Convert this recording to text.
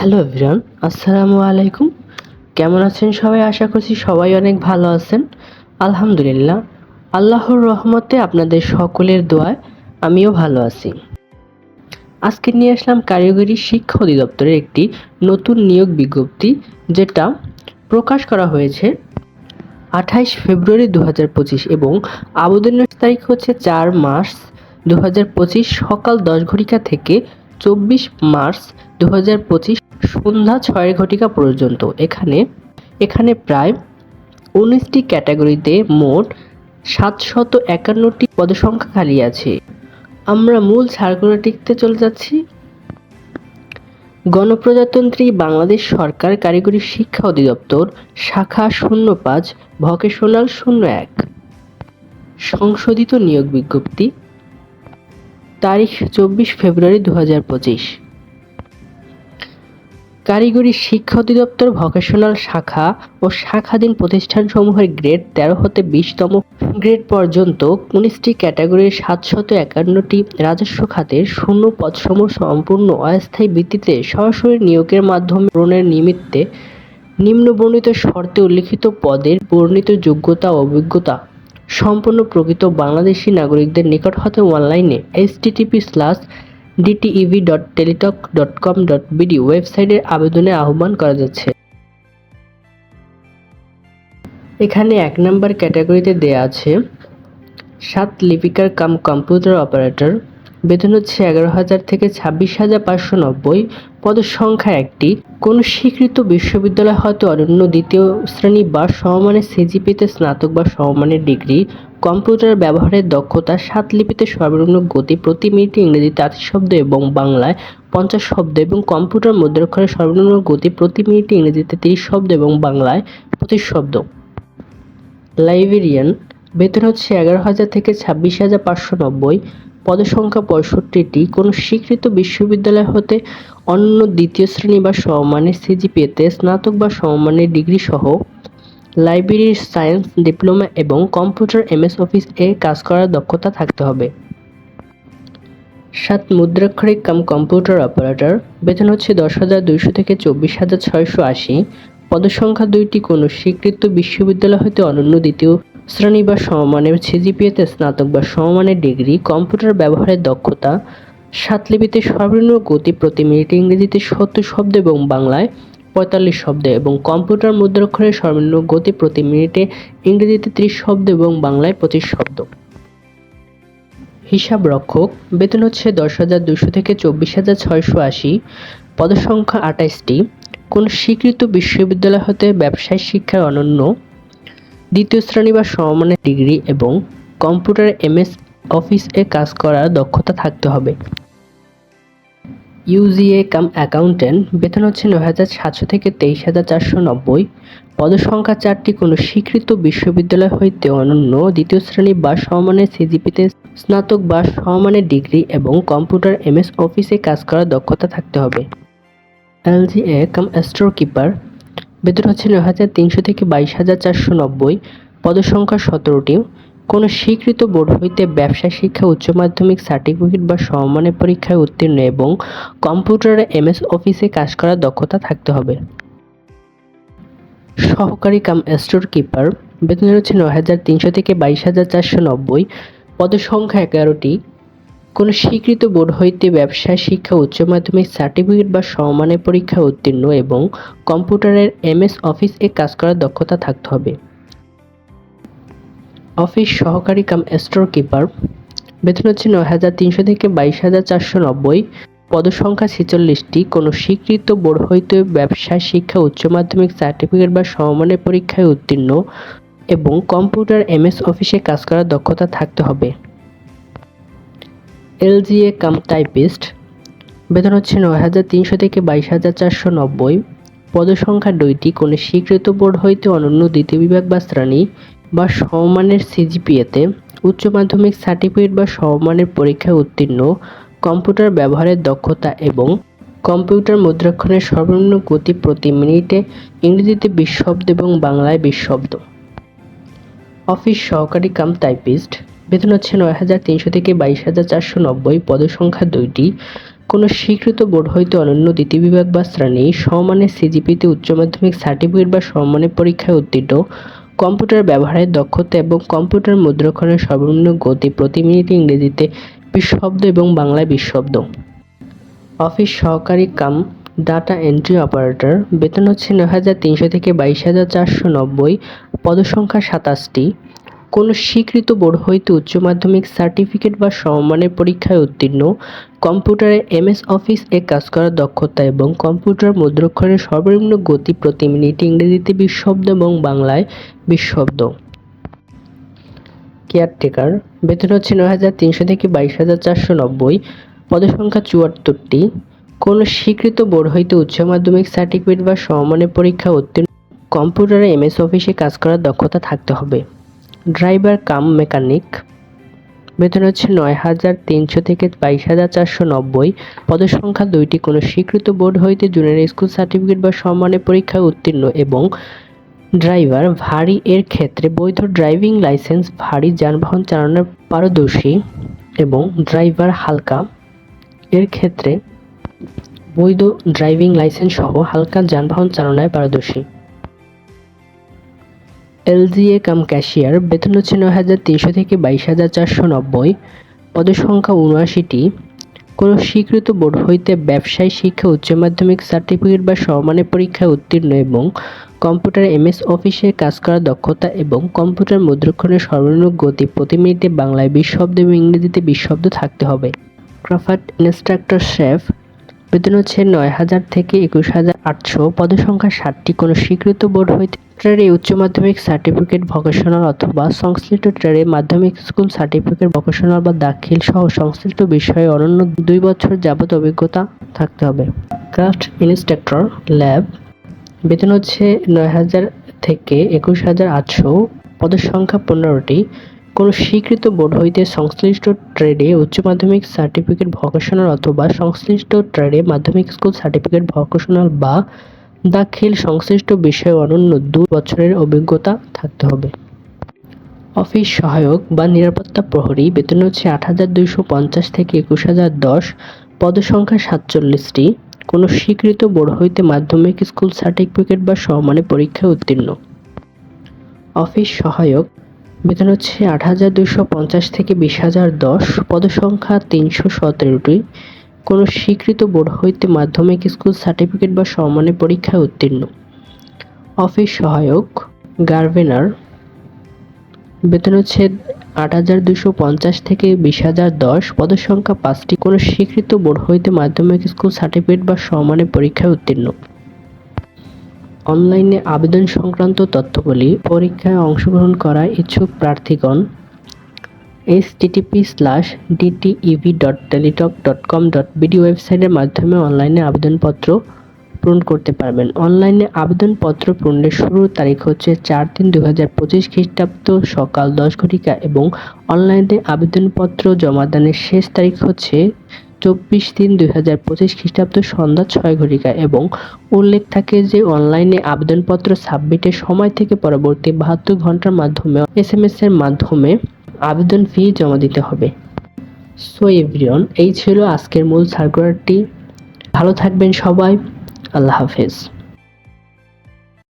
Hello everyone, আসসালামু আলাইকুম। কেমন আছেন সবাই? আশা করছি সবাই অনেক ভালো আছেন। আলহামদুলিল্লাহ, আল্লাহর রহমতে আপনাদের সকলের দোয়ায় আমিও ভালো আছি। আজকে নিয়ে আসলাম কারিগরি শিক্ষা অধিদপ্তরের একটি নতুন নিয়োগ বিজ্ঞপ্তি, যেটা প্রকাশ করা হয়েছে আঠাইশ ফেব্রুয়ারি দু হাজার পঁচিশ এবং আবেদনের তারিখ হচ্ছে চার মার্চ দু সকাল দশ ঘটিকা থেকে চব্বিশ মার্চ দু হাজার পঁচিশ সন্ধ্যা ছয় ঘটিকা পর্যন্ত এখানে এখানে প্রায় উনিশটি ক্যাটাগরিতে মোট সাতশত একান্নটি পদসংখ্যা খালি আছে। আমরা মূল সার্কুলারটিতে চলে যাচ্ছি। গণপ্রজাতন্ত্রী বাংলাদেশ সরকার কারিগরি শিক্ষা অধিদপ্তর, শাখা শূন্য পাঁচ ভকেশনাল শূন্য এক সংশোধিত নিয়োগ বিজ্ঞপ্তি, তারিখ চব্বিশ ফেব্রুয়ারি দু হাজার পঁচিশ। কারিগরি শিক্ষা অধিদপ্তর ভকেশনাল শাখা ও শাখাধীন প্রতিষ্ঠানসমূহের গ্রেড তেরো হতে বিশতম গ্রেড পর্যন্ত উনিশটি ক্যাটাগরির সাতশত একান্নটি রাজস্ব খাতের শূন্য পদসমূহ সম্পূর্ণ অস্থায়ী ভিত্তিতে সরাসরি নিয়োগের মাধ্যমে পূরণের নিমিত্তে নিম্নবর্ণিত শর্তে উল্লিখিত পদের বর্ণিত যোগ্যতা অভিজ্ঞতা সম্পূর্ণ প্রকৃত বাংলাদেশি নাগরিকদের নিকট হতে অনলাইনে H TTP slash DTEV dot Teletalk dot com dot BD ওয়েবসাইটের আবেদনের আহ্বান করা যাচ্ছে। এখানে এক নম্বর ক্যাটাগরিতে দেয়া আছে, সাত লিপিকার কাম কম্পিউটার অপারেটর। বেতন হচ্ছে এগারো হাজার থেকে ছাব্বিশ হাজার পাঁচশো নব্বই। পদের সংখ্যা একটি। কোন স্বীকৃত বিশ্ববিদ্যালয় হয়তো অনন্য দ্বিতীয় শ্রেণি বা সমমানের সিজিপিতে স্নাতক বা সমমানের ডিগ্রি, কম্পিউটার ব্যবহারের দক্ষতা, সাত লিপিতে সর্বনিম্ন গতি, প্রতি মিনিটে ইংরেজিতে আশি শব্দ এবং বাংলায় পঞ্চাশ শব্দ এবং কম্পিউটার মুদ্রাক্ষরের সর্বনিম্ন গতি, প্রতি মিনিটে ইংরেজিতে তিরিশ শব্দ এবং বাংলায় পঁচিশ শব্দ। লাইব্রেরিয়ান বেতন হচ্ছে এগারো হাজার থেকে ছাব্বিশ হাজার পাঁচশো নব্বই। পদসংখ্যা পঁয়ষট্টিটি কোনো স্বীকৃত বিশ্ববিদ্যালয় হতে অন্য দ্বিতীয় শ্রেণি বা সমমানের সিজিপিএতে স্নাতক বা সমমানের ডিগ্রি সহ লাইব্রেরির সায়েন্স, ডিপ্লোমা এবং কম্পিউটার এমএস অফিস এ কাজ করার দক্ষতা থাকতে হবে। সাত, মুদ্রাক্ষরিক কাম কম্পিউটার অপারেটর। বেতন হচ্ছে দশ হাজার দুইশো থেকে চব্বিশ হাজার ছয়শো আশি। পদসংখ্যা দুইটি কোনো স্বীকৃত বিশ্ববিদ্যালয় হতে অনন্য দ্বিতীয় শ্রেণি বা সমমানের সিজিপিএতে স্নাতক বা সমমানের ডিগ্রি, কম্পিউটার ব্যবহারের দক্ষতা সাত লিপিতে সর্বনিম্ন গতি প্রতি মিনিটে ইংরেজিতে সত্তর শব্দ এবং বাংলায় পঁয়তাল্লিশ শব্দ এবং কম্পিউটার মুদ্রাক্ষরের সর্বনিম্ন গতি প্রতি মিনিটে ইংরেজিতে ত্রিশ শব্দ এবং বাংলায় পঁচিশ শব্দ। হিসাব রক্ষক, বেতন হচ্ছে দশ হাজার দুশো থেকে চব্বিশ হাজার ছয়শো আশি, পদসংখ্যা আঠাইশটি। কোন স্বীকৃত বিশ্ববিদ্যালয় হতে ব্যবসায় শিক্ষার অনন্য দ্বিতীয় শ্রেণি বা সমমানের ডিগ্রি এবং কম্পিউটার এমএস অফিস কাজ করার দক্ষতা থাকতে হবে। ইউজিএ কাম অ্যাকাউন্টেন্ট বেতন হচ্ছে নয় হাজার সাতশো থেকে তেইশ হাজার চারশো নব্বই। পদসংখ্যা চারটি কোনো স্বীকৃত বিশ্ববিদ্যালয় হইতে অনন্য। দ্বিতীয় শ্রেণি বা সমমানের সিজিপিতে স্নাতক বা সমমানের ডিগ্রি এবং কম্পিউটার এমএস অফিসে কাজ করার দক্ষতা থাকতে হবে। এলজিএ কাম স্টোর কিপার বেতন হচ্ছে নয় হাজার তিনশো থেকে বাইশ হাজার চারশো নব্বই। পদসংখ্যা সতেরোটি। কোনো স্বীকৃত বোর্ড হইতে ব্যবসা, শিক্ষা, উচ্চ মাধ্যমিক, সার্টিফিকেট বা সমমানের পরীক্ষায় উত্তীর্ণ এবং কম্পিউটারে এমএস অফিসে কাজ করার দক্ষতা থাকতে হবে। সহকারী কাম স্টোর কিপার। বেতন হচ্ছে নয় হাজার তিনশো থেকে বাইশ হাজার চারশো নব্বই। পদসংখ্যা এগারোটি। কোনো স্বীকৃত বোর্ড হইতে ব্যবসায় শিক্ষা, উচ্চ মাধ্যমিক সার্টিফিকেট বা সমমানের পরীক্ষায় উত্তীর্ণ এবং কম্পিউটারের এমএস অফিস এ কাজ করার দক্ষতা থাকতে হবে। অফিস সহকারী কাম স্টোর কিপার, বেতন হচ্ছে নয় হাজার তিনশো থেকে বাইশ হাজার চারশো নব্বই। পদসংখ্যা ছেচল্লিশটি। কোনো স্বীকৃত বোর্ড হইতে ব্যবসায় শিক্ষা, উচ্চ মাধ্যমিক সার্টিফিকেট বা সমমানের পরীক্ষায় উত্তীর্ণ এবং কম্পিউটার এমএস অফিসে কাজ করার দক্ষতা থাকতে হবে। LGA cum typist. বেতন হচ্ছে নয় হাজার তিনশো থেকে বাইশ হাজার চারশো নব্বই। পদসংখ্যা দুইটি, কোনো স্বীকৃত বোর্ড হইতে অনন্য দ্বিতীয় বিভাগ বা শ্রেণি বা সমমানের সিজিপিএতে। উচ্চ মাধ্যমিক সার্টিফিকেট বা সমমানের পরীক্ষায় উত্তীর্ণ। কম্পিউটার ব্যবহারের দক্ষতা এবং কম্পিউটার মুদ্রাক্ষণের সর্বনিম্ন গতি প্রতি মিনিটে ইংরেজিতে বিশ শব্দ এবং বাংলায় বিশ শব্দ। অফিস সহকারী কাম টাইপিস্ট। বেতন হচ্ছে নয় হাজার তিনশো থেকে বাইশ হাজার চারশো নব্বই, পদসংখ্যা দুইটি। কোনো স্বীকৃত বোর্ড হইতে অনন্য দ্বিতীয় বিভাগ বা শ্রেণি সমমানের সিজিপিতে উচ্চ মাধ্যমিক সার্টিফিকেট বা সমমানের পরীক্ষায় উত্তীর্ণ, কম্পিউটার ব্যবহারের দক্ষতা এবং কম্পিউটার মুদ্রাক্ষরের সর্বনিম্ন গতি প্রতি মিনিটে ইংরেজিতে বিশ শব্দ এবং বাংলায় বিশ শব্দ অফিস সহকারী কাম, ডাটা এন্ট্রি অপারেটর, বেতন হচ্ছে নয় হাজার তিনশো থেকে বাইশ হাজার চারশো নব্বই, পদসংখ্যা সাতাশটি। কোনো স্বীকৃত বোর্ড হইতে উচ্চ মাধ্যমিক সার্টিফিকেট বা সমমানের পরীক্ষায় উত্তীর্ণ, কম্পিউটারে এমএস অফিস এ কাজ করার দক্ষতা এবং কম্পিউটার মুদ্রাক্ষরের সর্বনিম্ন গতি প্রতি মিনিটে ইংরেজিতে বিশ এবং বাংলায় বিশ শব্দ কেয়ারটেকার, বেতন হচ্ছে নয় হাজার তিনশো থেকে বাইশ হাজার চারশো নব্বই পদসংখ্যা চুয়াত্তরটি। কোনো স্বীকৃত বোর্ড হইতে উচ্চ মাধ্যমিক সার্টিফিকেট বা সমমানের পরীক্ষা উত্তীর্ণ, কম্পিউটারে এমএস অফিসে কাজ করার দক্ষতা থাকতে হবে। Driver cum mechanic. বেতন হচ্ছে নয় হাজার তিনশো থেকে বাইশ হাজার চারশো নব্বই। পদসংখ্যা দুইটি। কোনো স্বীকৃত বোর্ড হইতে জুনিয়র স্কুল সার্টিফিকেট বা সম্মানের পরীক্ষায় উত্তীর্ণ এবং ড্রাইভার ভারী এর ক্ষেত্রে বৈধ ড্রাইভিং লাইসেন্স, ভারী যানবাহন চালানোর পারদর্শী এবং ড্রাইভার হালকা এর ক্ষেত্রে বৈধ ড্রাইভিং লাইসেন্স সহ হালকা যানবাহন চালনায় পারদর্শী। এলজিএ কাম ক্যাশিয়ার, বেতন হচ্ছে নয় হাজার তিনশো থেকে বাইশ হাজার চারশো নব্বই পদের সংখ্যা উনআশিটি। কোনো স্বীকৃত বোর্ড হইতে ব্যবসায় শিক্ষা উচ্চ মাধ্যমিক সার্টিফিকেট বা সমমানের পরীক্ষায় উত্তীর্ণ এবং কম্পিউটার এমএস অফিসে কাজ করার দক্ষতা এবং কম্পিউটার মুদ্রাক্ষণের সর্বনিম্ন গতি প্রতি মিনিটে বাংলায় বিশ শব্দ এবং ইংরেজিতে বিশ শব্দ থাকতে হবে। ক্রাফার্ট ইনস্ট্রাক্টর শেফ বেতন হচ্ছে নয় হাজার থেকে একুশ হাজার আটশো। পদসংখ্যা ষাটটি কোনো স্বীকৃত বোর্ড হইতে ট্রেডে উচ্চ মাধ্যমিক সার্টিফিকেট ভকেশনাল অথবা সংশ্লিষ্ট ট্রেডে মাধ্যমিক স্কুল সার্টিফিকেট ভকেশনাল বা দাখিল সহ সংশ্লিষ্ট বিষয়ে অনন্য দুই বছর যাবত অভিজ্ঞতা থাকতে হবে। ক্রাফট ইনস্ট্রাক্টর ল্যাব, বেতন হচ্ছে নয় হাজার থেকে একুশ হাজার আটশো। পদের সংখ্যা পনেরোটি। কোনো স্বীকৃত বোর্ড হইতে সংশ্লিষ্ট ট্রেডে উচ্চ মাধ্যমিক সার্টিফিকেট ভকেশনাল অথবা সংশ্লিষ্ট ট্রেডে মাধ্যমিক স্কুল সার্টিফিকেট ভকেশনাল বা দাখিল সংশ্লিষ্ট বিষয়ে অনন্য দু বছরের অভিজ্ঞতা থাকতে হবে। অফিস সহায়ক বা নিরাপত্তা প্রহরী, বেতন হচ্ছে আট হাজার দুইশো পঞ্চাশ থেকে একুশ হাজার দশ, পদসংখ্যা সাতচল্লিশটি। কোনো স্বীকৃত বোর্ড হইতে মাধ্যমিক স্কুল সার্টিফিকেট বা সমমানের পরীক্ষায় উত্তীর্ণ। অফিস সহায়ক বেতন হচ্ছে আট হাজার দুশো পঞ্চাশ থেকে বিশ হাজার দশ। পদসংখ্যা তিনশো সতেরোটি। কোনো স্বীকৃত বোর্ড হইতে মাধ্যমিক স্কুল সার্টিফিকেট বা সমমানের পরীক্ষায় উত্তীর্ণ। অফিস সহায়ক গার্ভেনার। বেতন হচ্ছে আট হাজার দুশো পঞ্চাশ থেকে বিশ হাজার দশ। পদসংখ্যা পাঁচটি। কোনো স্বীকৃত বোর্ড হইতে মাধ্যমিক স্কুল সার্টিফিকেট বা সমমানের পরীক্ষায় উত্তীর্ণ। অনলাইনে আবেদন সংক্রান্ত তথ্যগুলি পরীক্ষায় অংশগ্রহণ করা ইচ্ছুক প্রার্থীগণ H TTP slash DTEV dot Teletalk dot com dot BD ওয়েবসাইটের মাধ্যমে অনলাইনে আবেদনপত্র পূরণ করতে পারবেন। অনলাইনে আবেদনপত্র পূরণের শুরুর তারিখ হচ্ছে চার তিন দু হাজার পঁচিশ খ্রিস্টাব্দ সকাল দশ ঘটিকা এবং অনলাইনে আবেদনপত্র জমাদানের শেষ তারিখ হচ্ছে চব্বিশ তিন দুই হাজার পঁচিশ খ্রিস্টাব্দ সন্ধ্যা ছয় ঘটিকা এবং উল্লেখ থাকে যে অনলাইনে আবেদনপত্র সাবমিটের সময় থেকে পরবর্তী বাহাত্তর ঘণ্টার মাধ্যমে এস এম এস এর মাধ্যমে আবেদন ফি জমা দিতে হবে। সো এভরিওন এই ছিল আজকের মূল সার্কুলারটি ভালো থাকবেন সবাই। আল্লাহ হাফেজ।